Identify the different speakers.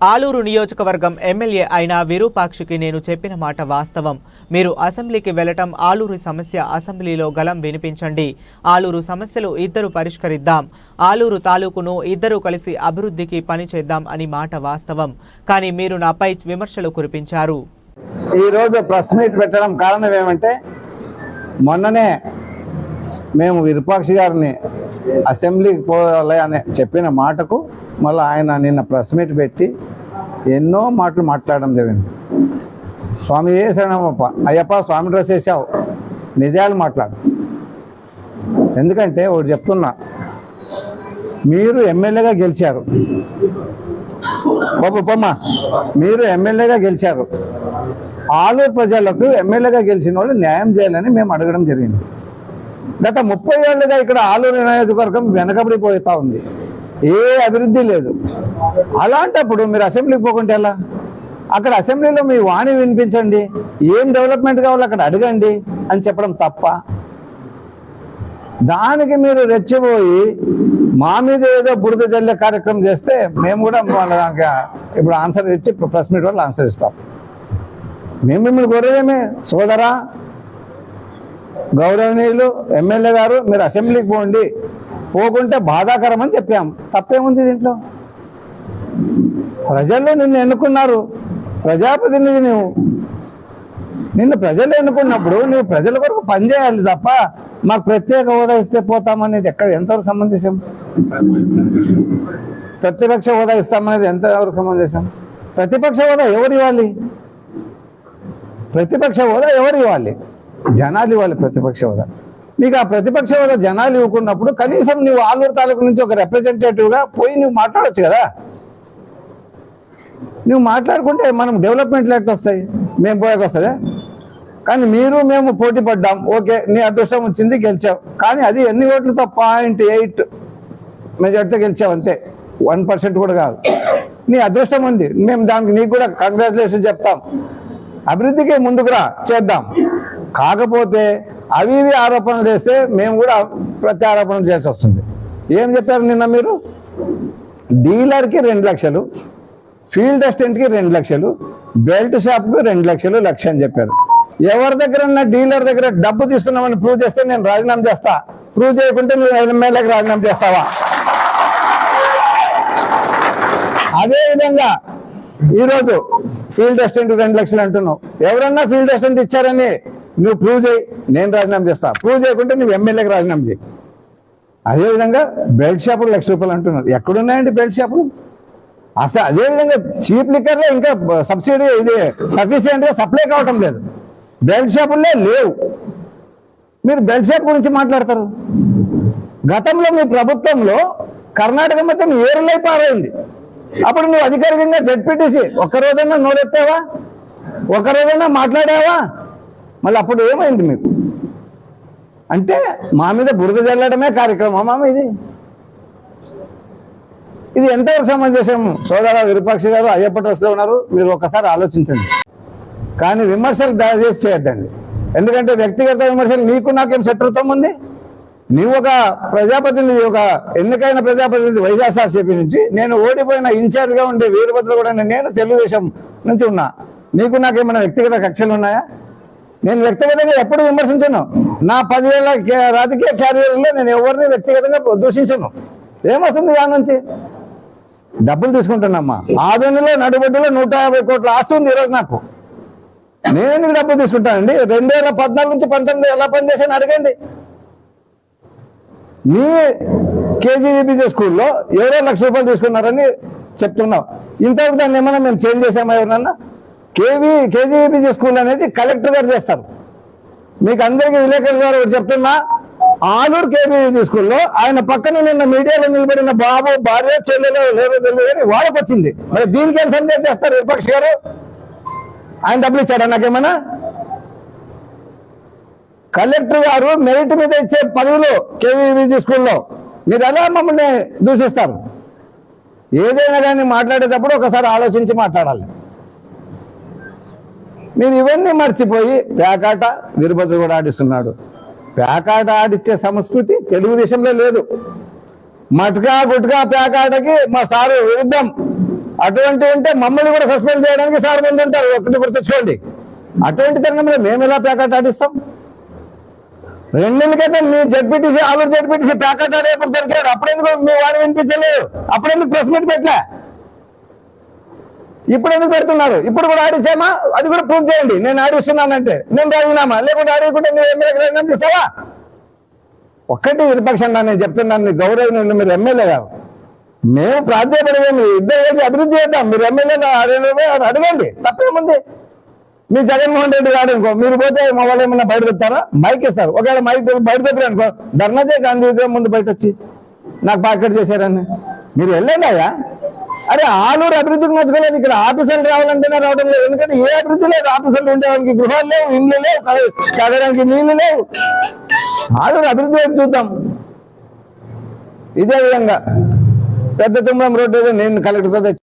Speaker 1: ఆలూరు నియోజకవర్గం ఎమ్మెల్యే అయిన విరూపాక్షికి నేను చెప్పిన మాట వాస్తవం. మీరు అసెంబ్లీకి వెళ్ళటం ఆలూరు సమస్య అసెంబ్లీలో గలం వినిపించండి. ఆలూరు సమస్యలు ఇద్దరు పరిష్కరిద్దాం. ఆలూరు తాలూకును ఇద్దరు కలిసి అభివృద్ధికి పని చేద్దాం అని మాట వాస్తవం. కానీ మీరు నాపై విమర్శలు కురిపించారు.
Speaker 2: ఈరోజు ప్రెస్ మీట్ పెట్టడం కారణం ఏమంటే మొన్ననే మేము విరూపాక్షి గారిని అసెంబ్లీకి పోవాలి అని చెప్పిన మాటకు మళ్ళీ ఆయన నిన్న ప్రెస్ మీట్ పెట్టి ఎన్నో మాటలు మాట్లాడడం జరిగింది. స్వామి ఏ శరణమప్ప అయ్యప్ప స్వామి డ్రెస్ వేసావు. నిజాలు మాట్లాడు. ఎందుకంటే ఒకటి చెప్తున్నా మీరు ఎమ్మెల్యేగా గెలిచారు. బాబు బొమ్మ మీరు ఎమ్మెల్యేగా గెలిచారు. ఆలూరు ప్రజలకు ఎమ్మెల్యేగా గెలిచిన వాళ్ళు న్యాయం చేయాలని మేము అడగడం జరిగింది. గత ముప్పై ఏళ్ళుగా ఇక్కడ ఆలూరు నియోజకవర్గం వెనకబడిపోతా ఉంది. ఏ అభివృద్ధి లేదు. అలాంటప్పుడు మీరు అసెంబ్లీకి పోకుంటే ఎలా? అక్కడ అసెంబ్లీలో మీ వాణి వినిపించండి. ఏం డెవలప్మెంట్ కావాలో అక్కడ అడగండి అని చెప్పడం తప్ప. దానికి మీరు రెచ్చిపోయి మా మీద ఏదో బురద జల్లే కార్యక్రమం చేస్తే మేము కూడా వాళ్ళ దానికి ఇప్పుడు ఆన్సర్ ఇచ్చి ప్రెస్ మీట్ వాళ్ళు ఆన్సర్ ఇస్తాం. మేము మిమ్మల్ని కోరేదేమే? సోదరా గౌరవనీయులు ఎమ్మెల్యే గారు మీరు అసెంబ్లీకి పోండి. పోకుంటే బాధాకరం అని చెప్పాం తప్పేముంది దీంట్లో? ప్రజలు నిన్ను ఎన్నుకున్నారు. ప్రజాప్రతినిధి నువ్వు నిన్ను ప్రజలు ఎన్నుకున్నప్పుడు నువ్వు ప్రజల కొరకు పనిచేయాలి తప్ప మాకు ప్రత్యేక హోదా ఇస్తే పోతామనేది ఎక్కడ ఎంతవరకు సంబంధించాం ప్రతిపక్ష హోదా ఇస్తామనేది ఎంతవరకు సంబంధించాం ప్రతిపక్ష హోదా ఎవరు ఇవ్వాలి? ప్రతిపక్ష హోదా ఎవరు ఇవ్వాలి? జనాలు ఇవ్వాలి ప్రతిపక్ష హోదా. మీకు ఆ ప్రతిపక్ష హోదా జనాలు ఇవ్వకున్నప్పుడు కనీసం నువ్వు ఆలూరు తాలూకు నుంచి ఒక రిప్రజెంటేటివ్గా పోయి నువ్వు మాట్లాడొచ్చు కదా. నువ్వు మాట్లాడుకుంటే మనం డెవలప్మెంట్ లెక్క వస్తాయి. మేము పోయాక వస్తుందా? కానీ మీరు మేము పోటీ పడ్డాం. ఓకే నీ అదృష్టం వచ్చింది గెలిచావు కానీ అది ఎన్ని ఓట్లతో పాయింట్ ఎయిట్ మెజార్టీతో గెలిచావు అంతే. వన్ పర్సెంట్ కూడా కాదు. నీ అదృష్టం ఉంది. మేము దానికి నీకు కూడా కంగ్రాచులేషన్ చెప్తాం. అభివృద్ధికి ముందుకు రా చేద్దాం. కాకపోతే అవి ఇవి ఆరోపణలు చేస్తే మేము కూడా ప్రత్యారోపణలు చేసి చేయాల్సి వస్తుంది. ఏం చెప్పారు నిన్న మీరు? డీలర్కి రెండు లక్షలు ఫీల్డ్ అసిస్టెంట్కి రెండు లక్షలు బెల్ట్ షాప్కి రెండు లక్షలు లక్ష అని చెప్పారు. ఎవరి దగ్గర డీలర్ దగ్గర డబ్బు తీసుకున్నామని ప్రూవ్ చేస్తే నేను రాజీనామా చేస్తా. ప్రూవ్ చేయకుంటే నువ్వు ఎమ్మెల్యేకి రాజీనామా చేస్తావా? అదే విధంగా ఈరోజు ఫీల్డ్ అసిస్టెంట్ రెండు లక్షలు అంటున్నావు. ఎవరన్నా ఫీల్డ్ అసిస్టెంట్ ఇచ్చారని నువ్వు ప్రూవ్ చేయి నేను రాజీనామా చేస్తా. ప్రూవ్ చేయకుంటే నువ్వు ఎమ్మెల్యేకి రాజీనామా చేయి. అదేవిధంగా బెల్ట్ షాపులు లక్ష రూపాయలు అంటున్నారు. ఎక్కడున్నాయండి బెల్ట్ షాపులు అసలు అదేవిధంగా చీప్ లిక్కర్లో ఇంకా సబ్సిడీ ఇది సఫిషియెంట్గా సప్లై కావటం లేదు. బెల్ట్ షాపుల్లో లేవు. మీరు బెల్ట్ షాప్ గురించి మాట్లాడతారు? గతంలో మీ ప్రభుత్వంలో కర్ణాటక మొత్తం ఏరులై పారైంది. అప్పుడు నువ్వు అధికారికంగా జడ్పీటీసీ ఒక్కరోజైనా నోరెత్తావా? ఒక మాట్లాడావా? మళ్ళీ అప్పుడు ఏమైంది మీకు? అంటే మా మీద బురద జల్లడమే కార్యక్రమం మామ ఇది. ఇది ఎంతవరకు సమంజసం సోదర విరూపాక్షి గారు అయ్యప్ప ట్రస్ట్లో ఉన్నారు మీరు ఒకసారి ఆలోచించండి. కానీ విమర్శలు దయచేసి చేయొద్దండి. ఎందుకంటే వ్యక్తిగత విమర్శలు నీకు నాకేం శత్రుత్వం ఉంది? నీవు ఒక ప్రజాప్రతినిధి ఒక ఎన్నికైన ప్రజాప్రతినిధి వైఎస్ఆర్సీపీ నుంచి నేను ఓడిపోయిన ఇన్ఛార్జ్గా ఉండే వీరభద్ర కూడా నేను తెలుగుదేశం నుంచి ఉన్నా. నీకు నాకేమైనా వ్యక్తిగత కక్షలు ఉన్నాయా? నేను వ్యక్తిగతంగా ఎప్పుడు విమర్శించను. నా పదివేల కే- రాజకీయ క్యారియర్లో నేను ఎవరిని వ్యక్తిగతంగా దూషించను. ఏమొస్తుంది దాని నుంచి? డబ్బులు తీసుకుంటానమ్మా. ఆదోనిలో నడుబడ్డులో నూట యాభై కోట్ల ఆస్తి ఉంది ఈరోజు నాకు. నేను ఎందుకు డబ్బులు తీసుకుంటానండి? రెండు వేల పద్నాలుగు నుంచి పంతొమ్మిది ఎలా పనిచేసాను అడగండి. మీ కేజీబీజీ స్కూల్లో ఏడో లక్ష రూపాయలు తీసుకున్నారని చెప్తున్నావు. ఇంతవరకు దాన్ని ఏమన్నా మేము చేంజ్ చేసామా ఎవరన్నా కేవీ కేజీబీజీ స్కూల్ అనేది కలెక్టర్ గారు చేస్తారు. మీకు అందరికీ విలేకరుల ద్వారా ఒకటి చెప్తున్నా ఆలూరు కేబీజీ స్కూల్లో ఆయన పక్కన నిన్న మీడియాలో నిలబడిన బాబు భార్య చెల్లెలు లేదో తెలియదు కానీ వాళ్ళకి వచ్చింది. మరి దీనికి ఏం సందేహం చేస్తారు విపక్ష గారు? ఆయన డబ్బులు ఇచ్చాడా నాకేమన్నా? కలెక్టర్ గారు మెరిట్ మీద ఇచ్చే పదవులు కేవీబీజీ స్కూల్లో మీరు ఎలా మమ్మల్ని దూషిస్తారు? ఏదైనా కానీ మాట్లాడేటప్పుడు ఒకసారి ఆలోచించి మాట్లాడాలి. మీరు ఇవన్నీ మర్చిపోయి పేకాట వీరభద్ర కూడా ఆడిస్తున్నాడు. పేకాట ఆడిచ్చే సంస్కృతి తెలుగుదేశంలో లేదు. మటుకా గుట్కా పేకాటకి మా సారు విరుద్ధం అటువంటి ఉంటే మమ్మల్ని కూడా సస్పెండ్ చేయడానికి సార్ ముందు ఉంటారు. ఒకటి గుర్తుంచుకోండి. అటువంటి తరుణంలో మేము ఎలా ప్యాకెట్ ఆడిస్తాం? రెండు నెలల క్రితం మీ జడ్పీటీసీ ఆలూరు జడ్పీటీసీ ప్యాకెట్ ఆడేప్పుడు దొరికారు. అప్పుడెందుకు మీ వాడు వినిపించలేదు? అప్పుడెందుకు ప్రెస్ మీట్ పెట్టలే? ఇప్పుడు ఎందుకు పెడుతున్నారు? ఇప్పుడు కూడా ఆడిచ్చామా అది కూడా ప్రూవ్ చేయండి. నేను ఆడిస్తున్నానంటే. నేను రాజీనామా? లేకుంటే ఆడికుంటే నువ్వు ఎమ్మెల్యేకి రాజీనామా చేస్తావా ఒక్కటి విపక్షంగా నేను చెప్తున్నాను గౌరవ మీరు ఎమ్మెల్యే కాదు మేము ప్రాధాన్యపడేమి ఇద్దరు కలిసి అభివృద్ధి చేద్దాం. మీరు ఎమ్మెల్యే అడగండి. తప్పేముంది? మీ జగన్మోహన్ రెడ్డి గారు అనుకో మీరు పోతే మా వాళ్ళు ఏమన్నా బయట పెడతారా మైక్ ఇస్తారు ఒకవేళ మైక్ బయట పెట్టారు అనుకో ధర్నా చేయ గాంధీ విగ్రహం ముందు బయట వచ్చి. నాకు పాకెట్ చేశారని. మీరు వెళ్ళండి అయ్యా. అరే ఆలూరు అభివృద్ధికి నచ్చుకోలేదు ఇక్కడ ఆఫీసర్లు రావాలంటేనే రావడం లేదు. ఎందుకంటే ఏ అభివృద్ధి లేదు. ఆఫీసర్లు ఉండేవానికి గృహాలు లేవు ఇండ్లు లేవు చదవడానికి నీళ్ళు లేవు. ఆలూరు అభివృద్ధి వైపు చూద్దాం. ఇదే విధంగా పెద్ద తుమ్మలం రోడ్డు నేను కలెక్టర్తో